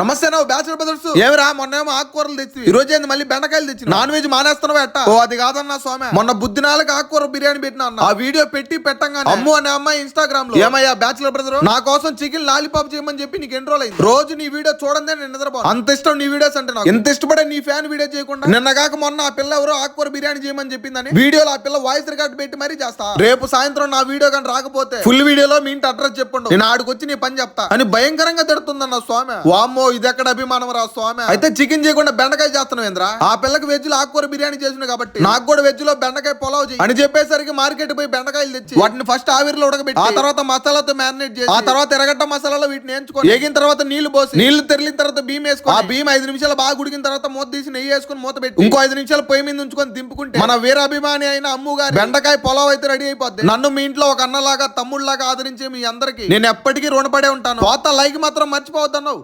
నమస్తే నా bachelor brothers. ఏమిరా మొన్నేమో ఆకుకూరలు తెచ్చి ఈ రోజు ఏంది మళ్ళీ బెండకాయలు తెచ్చి నాన్ వెజ్ మానేస్తున్నావు ఎట్ట? ఓ అది కాదన్నా స్వామి. మొన్న బుద్ధి నాలుగు ఆకుకూర బిర్యానీ పెట్టినా అన్న. ఆ వీడియో పెట్టి పెట్టంగా అమ్ము అనే అమ్మాయి ఇన్స్టాగ్రామ్లో. ఏమయ్యా బ్యాచులర్ బ్రదర్? నా కోసం చికెన్ లాలీపాప్ చేయమని చెప్పి నీకు ఎన్ని రోజులు అయింది రోజు నీ వీడియో చూడండి నేను నిద్రపో అంత ఇష్టం నీ వీడియోస్ అంటే నాకు. ఎంత ఇష్టపడే నీ ఫ్యాన్ వీడియో చేయకుండా? నిన్న కాక మొన్న ఆ పిల్ల ఎవరో ఆకుకూర బిర్యానీ చేయమని చెప్పిందని వీడియోలో ఆ పిల్ల వాయిస్ రికార్డ్ పెట్టి మరీ చేస్తా. రేపు సాయంత్రం నా వీడియో కానీ రాకపోతే ఫుల్ వీడియోలో మీ ఇంటి అడ్రస్ చెప్పండి నేను ఆడికి వచ్చి నీ పని చెప్తా. అని భయంకరంగా తిడుతుందన్న స్వామి. వామ్మో ఇది ఎక్కడ అభిమానం రా స్వామి? అయితే చికెన్ చేయకుండా బెండకాయ చేస్తున్నావు ఏంద్రా ఆ పిల్లకి వెజ్లో ఆకుకూర బిర్యానీ చేసిన కాబట్టి. నాకు కూడా వెజ్లో బెండకాయ పొలావ్ చేయి అని చెప్పేసరికి మార్కెట్ పోయి బెండకాయలు తెచ్చి వాటిని ఫస్ట్ ఆవిరిలో ఉడకబెట్టి ఆ తర్వాత మసాలాతో మ్యారినేట్ చేసి ఆ తర్వాత ఎర్రగడ్డ మసాలాలో వీటిని ఎంచుకొని ఏగిన తర్వాత నీళ్ళు పోసి నీళ్ళు తెరిలిన తర్వాత బియ్యం వేసుకొని ఆ బియ్యం ఐదు నిమిషాలు బాగా ఉడికిన తర్వాత మూత తీసి నెయ్యి వేసుకొని మూత పెట్టి ఇంకో ఐదు నిమిషాలు పొయ్యి మీద ఉంచుకొని దింపుకుంటే మన వీరాభిమాని అయిన అమ్ము గారి బెండకాయ పొలావ్ అయితే రెడీ అయిపోద్ది. నన్ను మీ ఇంట్లో ఒక అన్నలాగా తమ్ముళ్ళలాగా ఆదరించే మీ అందరికి నేను ఎప్పటికీ రుణపడే ఉంటాను. పోత లైక్ మాత్రం మర్చిపోవద్దన్నావు.